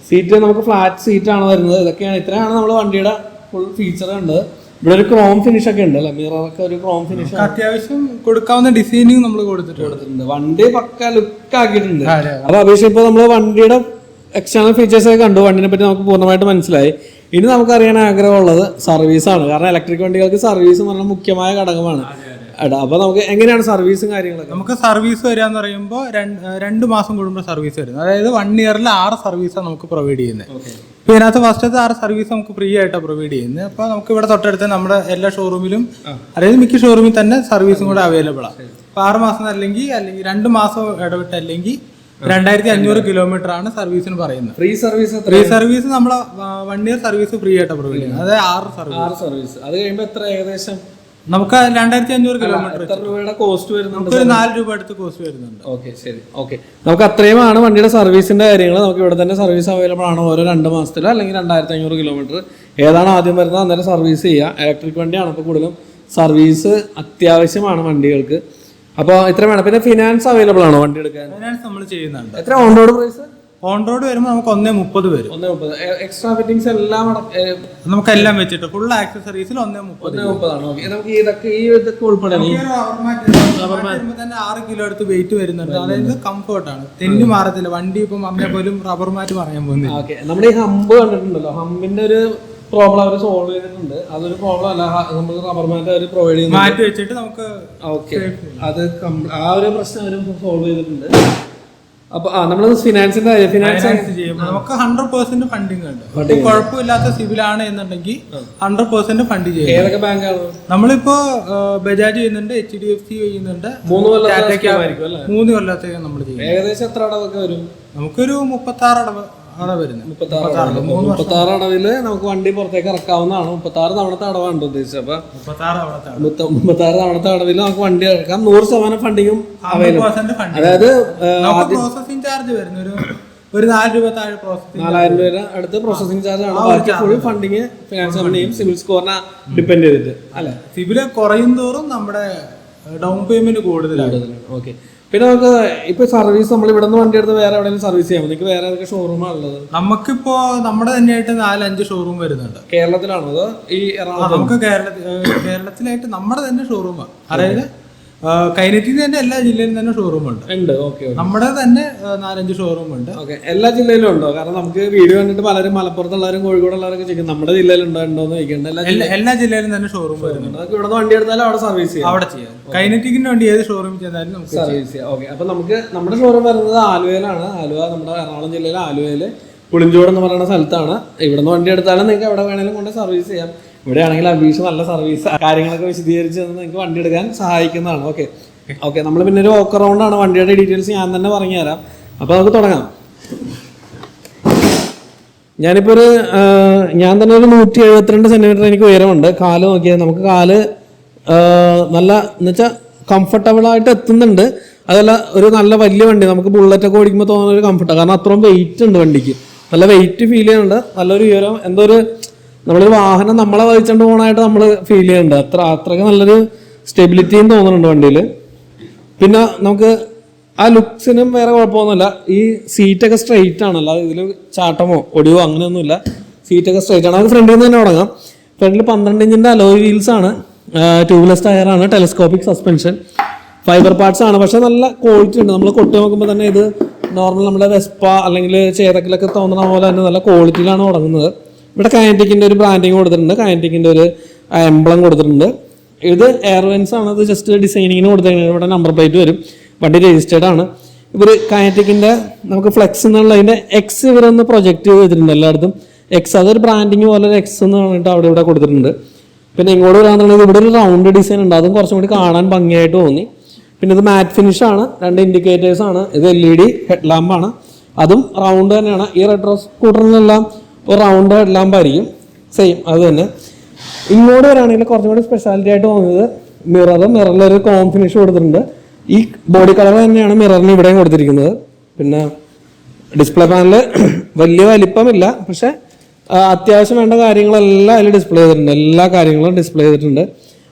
സീറ്റ് നമുക്ക് ഫ്ലാറ്റ് സീറ്റ് ആണ് വരുന്നത്? ഇതൊക്കെയാണ് ഇത്രയാണ് നമ്മൾ വണ്ടിയുടെ ഫുൾ ഫീച്ചർ ഉണ്ട് ഇവിടെ ഒരു ക്രോം ഫിനിഷ് ഒക്കെ ഉണ്ട് അല്ലെ? മിററൊക്കെ ഒരു ക്രോം ഫിനിഷ് അത്യാവശ്യം കൊടുക്കാവുന്ന ഡിസൈനിങ് നമ്മൾ കൊടുത്തിട്ട് കൊടുത്തിട്ടുണ്ട്. വണ്ടി പക്ക ലുക്ക് ആക്കിയിട്ടുണ്ട്. അപ്പൊ അപേക്ഷ ഇപ്പൊ നമ്മൾ വണ്ടിയുടെ എക്സ്റ്റേണൽ ഫീച്ചേഴ്സ് ഒക്കെ കണ്ടു. വണ്ടിനെ പറ്റി നമുക്ക് പൂർണമായിട്ട് മനസ്സിലായി. ഇനി നമുക്ക് അറിയാൻ ആഗ്രഹമുള്ളത് ആണ്. കാരണം ഇലക്ട്രിക് വണ്ടികൾക്ക് സർവീസ് എന്ന് പറഞ്ഞാൽ മുഖ്യമായ ഘടകമാണ്. അപ്പൊ നമുക്ക് എങ്ങനെയാണ് സർവീസും കാര്യങ്ങളൊക്കെ? നമുക്ക് സർവീസ് വരിക എന്ന് പറയുമ്പോൾ രണ്ട് മാസം കൂടുമ്പോൾ സർവീസ് വരുന്നത് അതായത് വൺ ഇയറിൽ ആറ് സർവീസാണ് നമുക്ക് പ്രൊവൈഡ് ചെയ്യുന്നത്. ഇപ്പൊ ഇതിനകത്ത് ഫസ്റ്റത്തെ ആറ് സർവീസ് നമുക്ക് ഫ്രീ ആയിട്ടാണ് പ്രൊവൈഡ് ചെയ്യുന്നത്. അപ്പോൾ നമുക്ക് ഇവിടെ തൊട്ടടുത്ത് നമ്മുടെ എല്ലാ ഷോറൂമിലും അതായത് മിക്ക ഷോറൂമിൽ തന്നെ സർവീസും കൂടെ അവൈലബിൾ ആണ് അപ്പോൾ ആറ് മാസം അല്ലെങ്കിൽ അല്ലെങ്കിൽ രണ്ട് മാസം ഇടവിട്ട് അല്ലെങ്കിൽ രണ്ടായിരത്തി അഞ്ഞൂറ് കിലോമീറ്റർ ആണ് സർവീസിന് പറയുന്നത്. ഫ്രീ സർവീസ് ഫ്രീ സർവീസ് നമ്മൾ വൺ ഇയർ സർവീസ് ഫ്രീ ആയിട്ടാണ് പ്രൊവൈഡ് ചെയ്യുന്നത്. അതായത് ആറ് സർവീസ് ആറ് സർവീസ് അത് കഴിയുമ്പോൾ എത്ര ഏകദേശം? നമുക്ക് രണ്ടായിരത്തി അഞ്ഞൂറ് കിലോമീറ്റർ എത്ര രൂപയുടെ കോസ്റ്റ് വരുന്നുണ്ട് ഒരു നാല് രൂപ അടുത്ത് കോസ്റ്റ് വരുന്നുണ്ട്. ഓക്കെ ശരി. ഓക്കെ നമുക്ക് അത്രയുമാണ് വണ്ടിയുടെ സർവീസിന്റെ കാര്യങ്ങൾ. നമുക്ക് ഇവിടെ തന്നെ സർവീസ് അവൈലബിൾ ആണ് ഓരോ രണ്ട് മാസത്തിലോ അല്ലെങ്കിൽ രണ്ടായിരത്തി അഞ്ഞൂറ് കിലോമീറ്റർ ഏതാണ് ആദ്യം വരുന്നത്? അന്നേരം സർവീസ് ചെയ്യുക. ഇലക്ട്രിക് വണ്ടിയാണ് ഇപ്പോൾ കൂടുതലും സർവീസ് അത്യാവശ്യമാണ് വണ്ടികൾക്ക്. അപ്പോൾ ഇത്ര വേണം. പിന്നെ ഫിനാൻസ് അവൈലബിൾ ആണോ വണ്ടി എടുക്കാൻ? ഫിനാൻസ് നമ്മൾ ചെയ്യുന്നുണ്ട്. എത്ര on road price on road വരുമ്പോൾ നമുക്ക് ഒന്നേ മുപ്പത് വരും. ഒന്നേ മുപ്പത്. എക്സ്ട്രാ ഫിറ്റിംഗ്സ് എല്ലാം നമുക്ക് എല്ലാം വെച്ചിട്ട് ഫുൾ ആക്സസറീസിൽ ഒന്നേ മുപ്പത് മുപ്പതാണ്. നമുക്ക് ഇതൊക്കെ ഈ ഇതൊക്കെ വരുമ്പോൾ തന്നെ ആറ് കിലോ അടുത്ത് വെയിറ്റ് വരുന്നുണ്ട്. അതായത് കംഫർട്ടാണ് തെന്നി മാറത്തില്ല. വണ്ടി ഇപ്പം അമ്മയെ പോലും റബ്ബർ മാറ്റ് പറയാൻ പോകുന്നില്ല. ഓക്കെ. നമ്മുടെ ഈ ഹമ്പ് കണ്ടിട്ടുണ്ടല്ലോ. ഹമ്പിന്റെ ഒരു പ്രോബ്ലം അവർ സോൾവ് ചെയ്തിട്ടുണ്ട്. അതൊരു പ്രോബ്ലം അല്ല. നമ്മൾ റബ്ബർ മാറ്റ് അവർ പ്രൊവൈഡ് ചെയ്യുന്നു മാറ്റി വെച്ചിട്ട് നമുക്ക് ഓക്കെ. അത് ആ ഒരു പ്രശ്നം അവർ സോൾവ് ചെയ്തിട്ടുണ്ട്. അപ്പൊ ആ നമ്മൾ ഫിനാൻസിന്റെ ഫിനാൻസ് നമുക്ക് ഹൺഡ്രഡ് പെർസെന്റ് ഫണ്ടിങ് ഉണ്ട്. കുഴപ്പമില്ലാത്ത സിവിലാണ് എന്നുണ്ടെങ്കിൽ ഹൺഡ്രഡ് പെർസെന്റ് ഫണ്ട് ചെയ്യും ഏതൊക്കെ ബാങ്കാണ്? നമ്മളിപ്പോ ബജാജ് ചെയ്യുന്നുണ്ട് എച്ച് ഡി എഫ് സി ചെയ്യുന്നുണ്ട്. മൂന്ന് കൊല്ലത്തെ ടാറ്റ scheme ആയിരിക്കും അല്ലേ? മൂന്ന് കൊല്ലത്തേക്ക് നമ്മൾ ചെയ്യും ഏകദേശം എത്ര അടവൊക്കെ വരും? നമുക്കൊരു മുപ്പത്തി ആറ് അടവ് അടവ് വരുന്നത്? മുപ്പത്തി ആറ് അടവിൽ നമുക്ക് വണ്ടി പുറത്തേക്ക് ഇറക്കാവുന്നതാണ്. മുപ്പത്താറ് തവണത്തെ അടവാണ് ഉദ്ദേശിച്ചത്. അപ്പൊ മുപ്പത്താറ് തവണത്തെ അടവിൽ നമുക്ക് വണ്ടി ഇറക്കാം. നൂറ് ശതമാനം ഫണ്ടിങ്ങും അതായത് നമുക്ക് ചാർജ് വരുന്ന. ഒരു ഒരു നാല് രൂപ താഴെ നാലായിരം രൂപ അടുത്ത് പ്രോസസിംഗ് ചാർജ് ആണ്. ബാക്കി ഫുൾ ഫണ്ടിങ് ഫിനാൻസ് കമ്പനിയും സിവിൽ സ്കോറിനെ ഡിപ്പെൻഡ് ചെയ്തിട്ട്. അല്ലെ? സിവിൽ കുറയും തോറും നമ്മുടെ ഡൗൺ പേയ്മെന്റ് കൂടുതലാണ് ഓക്കെ പിന്നെ നമുക്ക് ഇപ്പൊ സർവീസ് നമ്മൾ ഇവിടെ നിന്ന് വണ്ടി എടുത്ത് വേറെ എവിടെയെങ്കിലും സർവീസ് ചെയ്യാം നിങ്ങൾക്ക് വേറെ ഏതൊക്കെ ഷോറൂമാണ് ഉള്ളത് നമുക്കിപ്പോ നമ്മുടെ തന്നെയായിട്ട് നാലഞ്ച് ഷോറൂം വരുന്നുണ്ട്. കേരളത്തിലാണോ അതോ ഈ നമുക്ക് കേരളത്തിൽ കേരളത്തിലായിട്ട് നമ്മുടെ തന്നെ ഷോറൂമാണ് അതായത് കൈനറ്റിൽ തന്നെ എല്ലാ ജില്ലയിലും തന്നെ ഷോറൂം ഉണ്ട്. ഉണ്ട് ഓക്കെ നമ്മുടെ തന്നെ നാലഞ്ച് ഷോറൂം ഉണ്ട്. ഓക്കെ എല്ലാ ജില്ലയിലും ഉണ്ടോ? കാരണം നമുക്ക് വീഡിയോ കണ്ടിട്ട് പലരും മലപ്പുറത്തുള്ളവരും കോഴിക്കോട് ഉള്ളവരൊക്കെ ചോദിക്കും നമ്മുടെ ജില്ലയിൽ ഉണ്ടോ ഉണ്ടോ എന്ന് ചോദിക്കുന്നുണ്ട് എല്ലാ ജില്ലയിലും തന്നെ ഷോറൂം വരുന്നുണ്ട്. നമുക്ക് ഇവിടെ വണ്ടി എടുത്താലും അവിടെ സർവീസ് ചെയ്യാം. അവിടെ ചെയ്യാം. കൈനറ്റിക്കിന് വേണ്ടി ഏത് ഷോറൂമിൽ ചെന്നാലും നമുക്ക് സർവീസ് ചെയ്യാം. ഓക്കെ അപ്പൊ നമുക്ക് നമ്മുടെ ഷോറൂം വരുന്നത് ആലുവയിലാണ്. ആലുവ നമ്മുടെ എറണാകുളം ജില്ലയിലെ ആലുവയിൽ പുളിഞ്ചോട് എന്ന് പറയുന്ന സ്ഥലത്താണ്. ഇവിടുന്ന് വണ്ടി എടുത്താലും നിങ്ങൾക്ക് എവിടെ വേണേലും കൊണ്ട് സർവീസ് ചെയ്യാം. ഇവിടെ ആണെങ്കിൽ അബീഷ് നല്ല സർവീസ് കാര്യങ്ങളൊക്കെ വിശദീകരിച്ച് തന്ന് നിങ്ങൾക്ക് വണ്ടി എടുക്കാൻ സഹായിക്കുന്നതാണ്. ഓക്കെ ഓക്കെ നമ്മൾ പിന്നെ ഒരു വോക്ക് അറൗണ്ട് ആണ്. വണ്ടിയുടെ ഡീറ്റെയിൽസ് ഞാൻ തന്നെ പറഞ്ഞു തരാം അപ്പോൾ നമുക്ക് തുടങ്ങാം. ഞാനിപ്പോൾ ഒരു ഞാൻ തന്നെ ഒരു നൂറ്റി എഴുപത്തിരണ്ട് സെന്റിമീറ്റർ എനിക്ക് ഉയരമുണ്ട്. കാൽ നോക്കിയാൽ നമുക്ക് കാൽ നല്ല എന്നുവെച്ചാൽ കംഫർട്ടബിളായിട്ട് എത്തുന്നുണ്ട്. അതല്ല ഒരു നല്ല വലിയ വണ്ടി. നമുക്ക് ബുള്ളറ്റ് ഒക്കെ ഓടിക്കുമ്പോൾ തോന്നുന്ന ഒരു കംഫർട്ടാണ് കാരണം അത്രയും വെയിറ്റ് ഉണ്ട് വണ്ടിക്ക്. നല്ല വെയിറ്റ് ഫീൽ ചെയ്യുന്നുണ്ട് നല്ലൊരു ഉയരം. എന്തോ ഒരു നമ്മളൊരു വാഹനം നമ്മളെ വഹിച്ചുകൊണ്ട് പോകണമായിട്ട് നമ്മൾ ഫീൽ ചെയ്യുന്നുണ്ട് അത്ര അത്രയ്ക്ക് നല്ലൊരു സ്റ്റെബിലിറ്റിയും തോന്നുന്നുണ്ട് വണ്ടിയിൽ പിന്നെ നമുക്ക് ആ ലുക്സിനും വേറെ കുഴപ്പമൊന്നുമില്ല. ഈ സീറ്റൊക്കെ സ്ട്രെയിറ്റ് ആണല്ലോ ഇതിൽ ചാട്ടമോ ഒടിവോ അങ്ങനെയൊന്നുമില്ല. സീറ്റൊക്കെ സ്ട്രെയിറ്റ് ആണ്. അത് ഫ്രണ്ടിൽ നിന്ന് തന്നെ തുടങ്ങാം. ഫ്രണ്ടിൽ പന്ത്രണ്ട് ഇഞ്ചിന്റെ അലോയ് വീൽസ് ആണ്. ട്യൂബ്ലെസ് ടയറാണ് ടെലിസ്കോപ്പിക് സസ്പെൻഷൻ ഫൈബർ പാർട്സ് ആണ്. പക്ഷെ നല്ല ക്വാളിറ്റി ഉണ്ട്. നമ്മൾ കൊട്ടി നോക്കുമ്പോൾ തന്നെ ഇത് നോർമൽ നമ്മുടെ വെസ്പ അല്ലെങ്കിൽ ചേതക്കിലൊക്കെ തോന്നുന്ന പോലെ തന്നെ നല്ല ക്വാളിറ്റിയിലാണ് തുടങ്ങുന്നത്. ഇവിടെ കയന്റിക്കിന്റെ ഒരു ബ്രാൻഡിങ് കൊടുത്തിട്ടുണ്ട്. കയന്റിക്കിന്റെ ഒരു എംബ്ലം കൊടുത്തിട്ടുണ്ട്. ഇത് എയർവെൻസ് ആണ്. അത് ജസ്റ്റ് ഡിസൈനിങ്ങിന് കൊടുത്തേക്കുന്നത് ഇവിടെ നമ്പർ പ്ലേറ്റ് വരും. വണ്ടി രജിസ്റ്റേർഡ് ആണ്. ഇവർ കയറ്റിക്കിന്റെ നമുക്ക് ഫ്ലെക്സ് എന്നുള്ളതിന്റെ എക്സ് ഇവരൊന്ന് പ്രൊജക്റ്റ് ചെയ്തിട്ടുണ്ട് എല്ലായിടത്തും. എക്സ് അതൊരു ബ്രാൻഡിങ് പോലെ ഒരു എക്സ് എന്ന് പറഞ്ഞിട്ട് അവിടെ ഇവിടെ കൊടുത്തിട്ടുണ്ട്. പിന്നെ ഇങ്ങോട്ട് വരാന്നുണ്ടെങ്കിൽ ഇവിടെ ഒരു റൗണ്ട് ഡിസൈൻ ഉണ്ട്. അതും കുറച്ചും കൂടി കാണാൻ ഭംഗിയായിട്ട് തോന്നി. പിന്നെ ഇത് മാറ്റ് ഫിനിഷ് ആണ്. രണ്ട് ഇൻഡിക്കേറ്റേഴ്സ് ആണ്. ഇത് എൽ ഇ ഡി ഹെഡ് ലാമ്പാണ് അതും റൗണ്ട് തന്നെയാണ്. ഈ റെട്രോ സ്കൂട്ടറിനെല്ലാം ഒരു റൗണ്ട് ഹെഡ് ലാമ്പ് സെയിം അത് തന്നെ. ഇങ്ങോട്ട് വരാണെങ്കിൽ കുറച്ചും കൂടി സ്പെഷ്യാലിറ്റി ആയിട്ട് തോന്നുന്നത് മിറർ മിററിൽ ഒരു ഫിനിഷ് കൊടുത്തിട്ടുണ്ട്. ഈ ബോഡി കളർ തന്നെയാണ് മിററിന് ഇവിടെയും കൊടുത്തിരിക്കുന്നത്. പിന്നെ ഡിസ്പ്ലേ പാനൽ വലിയ വലിപ്പമില്ല. പക്ഷെ അത്യാവശ്യം വേണ്ട കാര്യങ്ങളെല്ലാം അതിൽ ഡിസ്പ്ലേ ചെയ്തിട്ടുണ്ട്. എല്ലാ കാര്യങ്ങളും ഡിസ്പ്ലേ ചെയ്തിട്ടുണ്ട്.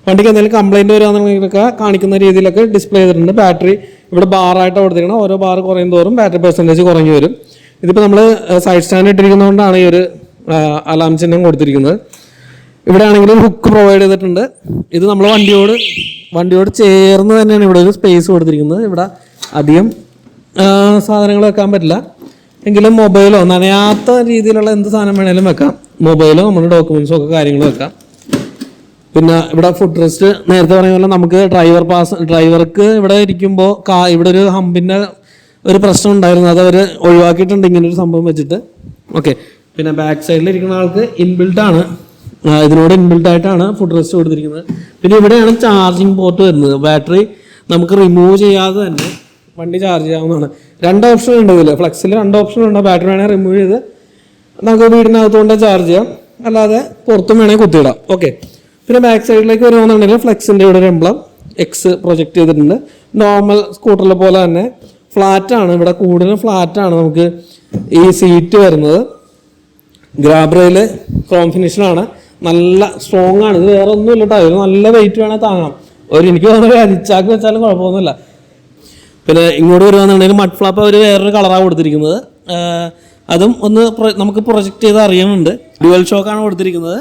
വണ്ടിക്ക് എന്തെങ്കിലും കംപ്ലൈന്റ് വരികയാണെന്നുണ്ടെങ്കിലൊക്കെ കാണിക്കുന്ന രീതിയിലൊക്കെ ഡിസ്പ്ലേ ചെയ്തിട്ടുണ്ട്. ബാറ്ററി ഇവിടെ ബാറായിട്ട് കൊടുത്തിരിക്കണം ഓരോ ബാർ കുറയും തോറും ബാറ്ററി പെർസെന്റേജ് കുറഞ്ഞു വരും. ഇതിപ്പോൾ നമ്മൾ സൈഡ് സ്റ്റാൻഡ് ഇട്ടിരിക്കുന്നതുകൊണ്ടാണ് ഈ ഒരു അലാം ചിഹ്നം കൊടുത്തിരിക്കുന്നത്. ഇവിടെ ആണെങ്കിലും ഹുക്ക് പ്രൊവൈഡ് ചെയ്തിട്ടുണ്ട്. ഇത് നമ്മൾ വണ്ടിയോട് വണ്ടിയോട് ചേർന്ന് തന്നെയാണ് ഇവിടെ ഒരു സ്പേസ് കൊടുത്തിരിക്കുന്നത്. ഇവിടെ അധികം സാധനങ്ങൾ വെക്കാൻ പറ്റില്ല. എങ്കിലും മൊബൈലോ നനയാത്ത രീതിയിലുള്ള എന്ത് സാധനം വേണേലും വെക്കാം. മൊബൈലോ നമ്മുടെ ഡോക്യുമെൻസോ ഒക്കെ കാര്യങ്ങൾ വെക്കാം. പിന്നെ ഇവിടെ ഫുഡ് റെസ്റ്റ് നേരത്തെ പറഞ്ഞ പോലെ നമുക്ക് ഡ്രൈവർ പാസ് ഡ്രൈവർക്ക് ഇവിടെ ഇരിക്കുമ്പോൾ കാ ഇവിടെ ഒരു ഹമ്പിന്റെ ഒരു പ്രശ്നം ഉണ്ടായിരുന്നു. അത് അവർ ഒഴിവാക്കിയിട്ടുണ്ട് ഇങ്ങനെ ഒരു സംഭവം വെച്ചിട്ട്. ഓക്കെ പിന്നെ ബാക്ക് സൈഡിൽ ഇരിക്കുന്ന ആൾക്ക് ഇൻബിൽട്ട് ആണ്. ഇതിനോട് ഇൻബിൽട്ട് ആയിട്ടാണ് ഫുഡ് റെസ്റ്റ് കൊടുത്തിരിക്കുന്നത്. പിന്നെ ഇവിടെയാണ് ചാർജിങ് പോർട്ട് വരുന്നത്. ബാറ്ററി നമുക്ക് റിമൂവ് ചെയ്യാതെ തന്നെ വണ്ടി ചാർജ് ചെയ്യാവുന്നതാണ്. രണ്ട് ഓപ്ഷൻ ഉണ്ട് ഇതിൽ ഫ്ലെക്സിൽ രണ്ട് ഓപ്ഷൻ ഉണ്ട്. ബാറ്ററി വേണേൽ റിമൂവ് ചെയ്ത് നമുക്ക് വീടിനകത്തുകൊണ്ട് ചാർജ് ചെയ്യാം. അല്ലാതെ പുറത്തും വേണമെങ്കിൽ കുത്തിയിടാം. ഓക്കെ പിന്നെ ബാക്ക് സൈഡിലേക്ക് വരുവാണെന്നുണ്ടെങ്കിൽ ഫ്ലെക്സിന്റെ ഇവിടെ ഒരു എംബ്ലം എക്സ് പ്രൊജക്റ്റ് ചെയ്തിട്ടുണ്ട്. നോർമൽ സ്കൂട്ടറിലെ പോലെ തന്നെ ഫ്ലാറ്റ് ആണ് ഇവിടെ കൂടുതലും ഫ്ലാറ്റ് ആണ് നമുക്ക് ഈ സീറ്റ് വരുന്നത്. ഗ്രാബ്രയിൽ ക്രോം ഫിനിഷിലാണ് നല്ല സ്ട്രോങ് ആണ്. ഇത് വേറെ ഒന്നും ഇല്ല കേട്ടോ ഇത് നല്ല വെയിറ്റ് വേണേൽ താങ്ങാം. ഒരു എനിക്ക് തോന്നുന്നത് അരിച്ചാക്കി വെച്ചാലും കുഴപ്പമൊന്നുമില്ല. പിന്നെ ഇങ്ങോട്ട് വരുവാന്നുണ്ടെങ്കിൽ മഡ് ഫ്ലാപ്പ് അവർ വേറൊരു കളറാണ് കൊടുത്തിരിക്കുന്നത്. അതും ഒന്ന് നമുക്ക് പ്രൊജക്റ്റ് ചെയ്ത് അറിയുന്നുണ്ട് ഡ്യുവൽ ഷോക്കാണ് കൊടുത്തിരിക്കുന്നത്.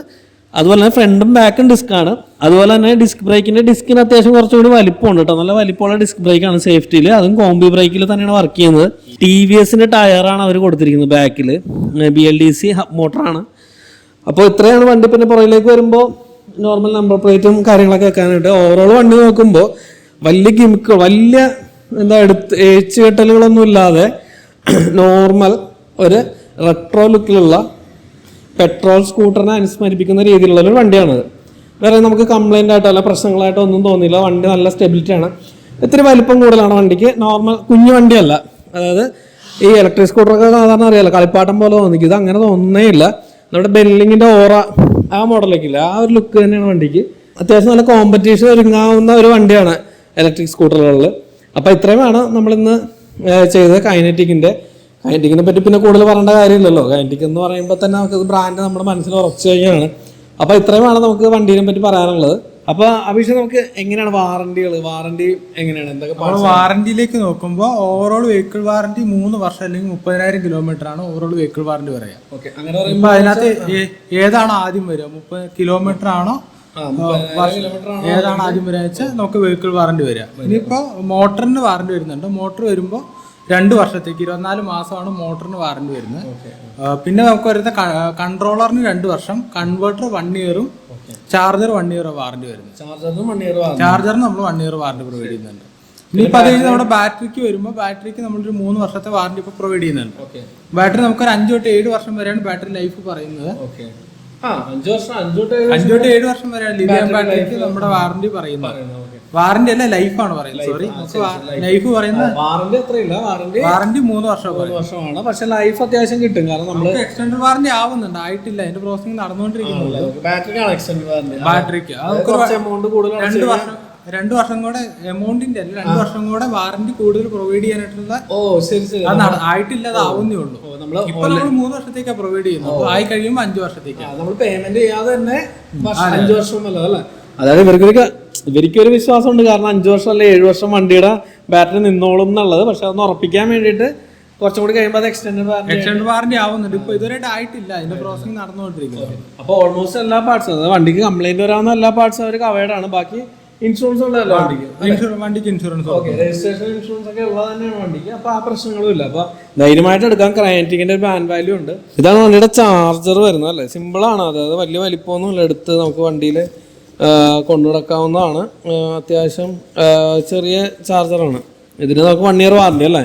അതുപോലെ തന്നെ ഫ്രണ്ടും ബാക്കും ഡിസ്ക്കാണ് അതുപോലെ തന്നെ ഡിസ്ക് ബ്രേക്കിന്റെ ഡിസ്കിന് അത്യാവശ്യം കുറച്ചുകൂടി വലിപ്പമുണ്ട് കേട്ടോ നല്ല വലിപ്പമുള്ള ഡിസ്ക് ബ്രേക്കാണ് സേഫ്റ്റിയിൽ അതും കോംബി ബ്രേക്കിൽ തന്നെയാണ് വർക്ക് ചെയ്യുന്നത്. ടി വി എസിന്റെ ടയറാണ് അവർ കൊടുത്തിരിക്കുന്നത് ബാക്കിൽ ബി എൽ ഡി സി മോട്ടറാണ് അപ്പോൾ ഇത്രയാണ് വണ്ടി പിന്നെ പുറകിലേക്ക് വരുമ്പോൾ നോർമൽ നമ്പർ പ്ലേറ്റും കാര്യങ്ങളൊക്കെ വെക്കാനായിട്ട്. ഓവറോൾ വണ്ടി നോക്കുമ്പോൾ വലിയ ഗിമിക്ക് വലിയ എന്താ എടുത്ത് ഏച്ചുകെട്ടലുകളൊന്നും ഇല്ലാതെ നോർമൽ ഒരു റെട്രോ ലുക്കിലുള്ള പെട്രോൾ സ്കൂട്ടറിനെ അനുസ്മരിപ്പിക്കുന്ന രീതിയിലുള്ള ഒരു വണ്ടിയാണത് വേറെ നമുക്ക് കംപ്ലൈന്റ് ആയിട്ടോ അല്ല പ്രശ്നങ്ങളായിട്ടോ ഒന്നും തോന്നിയില്ല. വണ്ടി നല്ല സ്റ്റെബിലിറ്റി ആണ്. ഇത്തിരി വലിപ്പം കൂടുതലാണ് വണ്ടിക്ക്. നോർമൽ കുഞ്ഞു വണ്ടിയല്ല. അതായത് ഈ ഇലക്ട്രിക് സ്കൂട്ടറൊക്കെ സാധാരണ അറിയാലോ കളിപ്പാട്ടം പോലെ തോന്നിക്കും. ഇത് അങ്ങനെ തോന്നുന്നേ ഇല്ല നമ്മുടെ ബെല്ലിങ്ങിന്റെ ഓറ ആ മോഡലൊക്കെയില്ല ആ ഒരു ലുക്ക് തന്നെയാണ് വണ്ടിക്ക്. അത്യാവശ്യം നല്ല കോമ്പറ്റീഷൻ ഒരുങ്ങാവുന്ന ഒരു വണ്ടിയാണ് ഇലക്ട്രിക് സ്കൂട്ടറുകളിൽ അപ്പോൾ ഇത്രയുമാണ് നമ്മളിന്ന് ചെയ്തത് കൈനറ്റിക്കിന്റെ കൈനറ്റിക്കിനെ പറ്റി പിന്നെ കൂടുതൽ പറയേണ്ട കാര്യമില്ലല്ലോ. കൈന്റിക് എന്ന് പറയുമ്പോൾ തന്നെ നമുക്ക് ബ്രാൻഡ് നമ്മുടെ മനസ്സിൽ ഉറച്ചു കഴിഞ്ഞാണ്. അപ്പോൾ ഇത്രയുമാണ് നമുക്ക് വണ്ടീനെ പറ്റി പറയാനുള്ളത്. അപ്പോൾ അഭിഷേക് നമുക്ക് എങ്ങനെയാണ് വാറണ്ടികൾ വാറണ്ടി എങ്ങനെയാണ്? എന്തൊക്കെ വാറണ്ടിയിലേക്ക് നോക്കുമ്പോൾ ഓവറോൾ വെഹിക്കിൾ വാറണ്ടി മൂന്ന് വർഷം അല്ലെങ്കിൽ മുപ്പതിനായിരം കിലോമീറ്റർ ആണ് ഓവറോൾ വെഹിക്കിൾ വാറണ്ടി പറയാം ഓക്കെ അങ്ങനെ പറയുമ്പോൾ അതിനകത്ത് ഏതാണ് ആദ്യം വരിക? മുപ്പത് കിലോമീറ്റർ ആണോ? ഏതാണ് ആദ്യം വരിക വെച്ചാൽ നമുക്ക് വെഹിക്കിൾ വാറണ്ടി വരിക. ഇനിയിപ്പോൾ മോട്ടറിന് വാറണ്ടി വരുന്നുണ്ട്. മോട്ടർ വരുമ്പോൾ രണ്ട് വർഷത്തേക്ക് ഇരുപത്തിനാല് മാസമാണ് മോട്ടറിന് വാറന്റി വരുന്നത്. പിന്നെ നമുക്ക് വരുന്ന കൺട്രോളറിന് രണ്ട് വർഷം കൺവേർട്ടർ വൺ ഇയറും ചാർജർ വൺ ഇയർ വാറന്റി വരുന്നത്. ചാർജറിന് വൺ ഇയർ ചാർജറിന് നമ്മൾ വൺ ഇയർ വാറന്റി പ്രൊവൈഡ് ചെയ്യുന്നുണ്ട്. ഇനിയിപ്പോൾ അത് കഴിഞ്ഞ് നമ്മുടെ ബാറ്ററിക്ക് വരുമ്പോൾ ബാറ്ററിക്ക് നമ്മളൊരു മൂന്ന് വർഷത്തെ വാറന്റി ഇപ്പോൾ പ്രൊവൈഡ് ചെയ്യുന്നുണ്ട്. ബാറ്ററി നമുക്കൊരു അഞ്ച് തൊട്ട് ഏഴ് വർഷം വരെയാണ് ബാറ്ററി ലൈഫ് പറയുന്നത്. അഞ്ചു തൊട്ട് ഏഴ് വർഷം വരെയാണ് ലിഥിയം ബാറ്ററിക്ക് നമ്മുടെ വാറന്റി പറയുന്നത്. വാറന്റി അല്ല ലൈഫാണ് പറയുന്നത്. സോറി ലൈഫ് പറയുന്നത് വാറന്റി അത്രയില്ല വാറന്റി വാറന്റി മൂന്ന് വർഷം മൂന്ന് വർഷമാണ്. പക്ഷെ ലൈഫ് അത്യാവശ്യം കിട്ടും. കാരണം നമ്മൾ എക്സ്റ്റൻഡ് വാറന്റി ആവുന്നുണ്ട്. ആയിട്ടില്ല. അതിന്റെ പ്രോസസിംഗ് നടന്നുകൊണ്ടിരിക്കുന്നുണ്ട് ബാറ്ററിക്കാണ് എക്സ്റ്റൻഡ് വാറന്റി ബാറ്ററിക്ക് എമൗണ്ട് കൂടുതൽ രണ്ട് വർഷം രണ്ട് വർഷം കൂടെ എമൗണ്ടിന്റെ അല്ല രണ്ട് വർഷം കൂടെ വാറന്റി കൂടുതൽ പ്രൊവൈഡ് ചെയ്യാനായിട്ടുള്ള ഓ ശരി ശരി. അത് ആയിട്ടില്ല അത് ആവുന്നേ ഉള്ളൂ. ഇപ്പൊ നമ്മൾ മൂന്ന് വർഷത്തേക്കാണ് പ്രൊവൈഡ് ചെയ്യുന്നത്. ആയി കഴിയുമ്പോൾ അഞ്ച് വർഷത്തേക്ക്. നമ്മൾ പേയ്മെന്റ് ചെയ്യാതെ തന്നെ അഞ്ച് വർഷം അല്ല അല്ലേ അതായത് ഇവർക്ക് ഇവർക്ക് ഒരു വിശ്വാസമുണ്ട്. കാരണം അഞ്ച് വർഷം അല്ലെ ഏഴ് വർഷം വണ്ടിയുടെ ബാറ്ററി നിന്നോളും എന്നുള്ളത്. പക്ഷെ അതൊന്ന് ഉറപ്പിക്കാൻ വേണ്ടിയിട്ട് കുറച്ചും കൂടി കഴിയുമ്പോൾ അത് എക്സ്റ്റൻഡ് ബാറ്ററി എക്സ്റ്റൻഡ് വാറന്റി ആവുന്നുണ്ട്. ഇപ്പൊ ഇതുവരെയായിട്ട് ആയിട്ടില്ല. അതിന്റെ പ്രോസസ്സിംഗ് നടന്നുകൊണ്ടിരിക്കുന്നത് അപ്പോൾ ഓൾമോസ്റ്റ് എല്ലാ പാർട്സും വണ്ടിക്ക് കംപ്ലൈന്റ് വരാവുന്ന എല്ലാ പാർട്സും അവർ കവേർഡ് ആണ്. ബാക്കി ഇൻഷുറൻസ് ഉള്ളതല്ലോ വണ്ടിക്ക്? ഇൻഷുറൻസ് വണ്ടിക്ക് ഇൻഷുറൻസ് ഓക്കെ. രജിസ്ട്രേഷൻ ഇൻഷുറൻസ് ഒക്കെ ഉള്ളത് തന്നെയാണ് വണ്ടിക്ക്. അപ്പോൾ ആ പ്രശ്നങ്ങളും ഇല്ല. അപ്പോൾ ധൈര്യമായിട്ട് എടുക്കാൻ ക്രയറ്റിക്കിന്റെ ഒരു ബാൻ വാല്യൂ ഉണ്ട്. ഇതാണ് വണ്ടിയുടെ ചാർജർ വരുന്നത് അല്ലേ? സിമ്പിൾ ആണ്. അതായത് വലിയ വലിപ്പമൊന്നുമില്ല. എടുത്ത് നമുക്ക് വണ്ടിയിൽ കൊണ്ടു നടക്കാവുന്നതാണ് അത്യാവശ്യം ചെറിയ ചാർജറാണ്. ഇതിന് നമുക്ക് വൺ ഇയർ വാറണ്ടി അല്ലേ?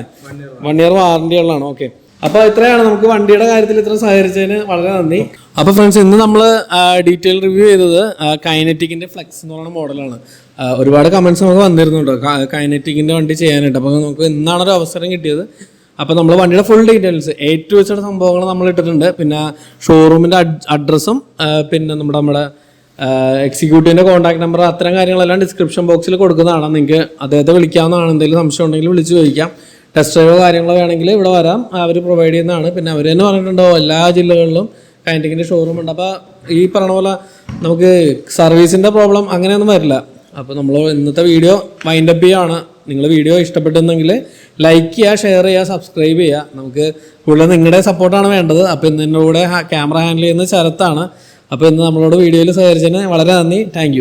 വൺ ഇയർ വാറണ്ടി ഉള്ളതാണ്. ഓക്കെ അപ്പോൾ ഇത്രയാണ് നമുക്ക് വണ്ടിയുടെ കാര്യത്തിൽ ഇത്ര സഹകരിച്ചതിന് വളരെ നന്ദി. അപ്പോൾ ഫ്രണ്ട്സ് ഇന്ന് നമ്മൾ ഡീറ്റെയിൽ റിവ്യൂ ചെയ്തത് കൈനറ്റിക്കിന്റെ ഫ്ലെക്സ് എന്ന് പറയുന്ന മോഡലാണ് ഒരുപാട് കമന്റ്സ് നമുക്ക് വന്നിരുന്നു കേട്ടോ കൈനറ്റിക്കിന്റെ വണ്ടി ചെയ്യാനായിട്ട്. അപ്പോൾ നമുക്ക് ഇന്നാണ് ഒരു അവസരം കിട്ടിയത്. അപ്പോൾ നമ്മൾ വണ്ടിയുടെ ഫുൾ ഡീറ്റെയിൽസ് എ ടു വെച്ചിട്ട് സംഭവങ്ങൾ നമ്മൾ ഇട്ടിട്ടുണ്ട്. പിന്നെ ഷോറൂമിന്റെ അഡ്രസ്സും പിന്നെ നമ്മുടെ നമ്മുടെ എക്സിക്യൂട്ടീവിന്റെ കോൺടാക്ട് നമ്പർ അത്തരം കാര്യങ്ങളെല്ലാം ഡിസ്ക്രിപ്ഷൻ ബോക്സിൽ കൊടുക്കുന്നതാണ്. നിങ്ങൾക്ക് അദ്ദേഹത്തെ വിളിക്കാവുന്നതാണ്. എന്തെങ്കിലും സംശയം ഉണ്ടെങ്കിൽ വിളിച്ച് ചോദിക്കാം. ടെസ്റ്റ് ഡ്രൈവോ കാര്യങ്ങളോ വേണമെങ്കിൽ ഇവിടെ വരാം. അവർ പ്രൊവൈഡ് ചെയ്യുന്നതാണ്. പിന്നെ അവർ തന്നെ പറഞ്ഞിട്ടുണ്ടോ എല്ലാ ജില്ലകളിലും കാന്റീന്റെ ഷോറൂം ഉണ്ട്. അപ്പോൾ ഈ പറഞ്ഞ പോലെ നമുക്ക് സർവീസിന്റെ പ്രോബ്ലം അങ്ങനെയൊന്നും വരില്ല. അപ്പോൾ നമ്മൾ ഇന്നത്തെ വീഡിയോ വൈൻഡ് അപ്പ് ചെയ്യുകയാണ് നിങ്ങൾ വീഡിയോ ഇഷ്ടപ്പെട്ടെന്നെങ്കിൽ ലൈക്ക് ചെയ്യുക ഷെയർ ചെയ്യുക സബ്സ്ക്രൈബ് ചെയ്യുക. നമുക്ക് കൂടുതൽ നിങ്ങളുടെ സപ്പോർട്ടാണ് വേണ്ടത്. അപ്പോൾ ഇന്നിന്റെ കൂടെ ക്യാമറ ഹാൻഡിൽ ചെയ്യുന്ന ശരത്താണ്. അപ്പോൾ ഇന്ന് നമ്മളോട് വീഡിയോയിൽ സഹകരിച്ചതിന് വളരെ നന്ദി. താങ്ക്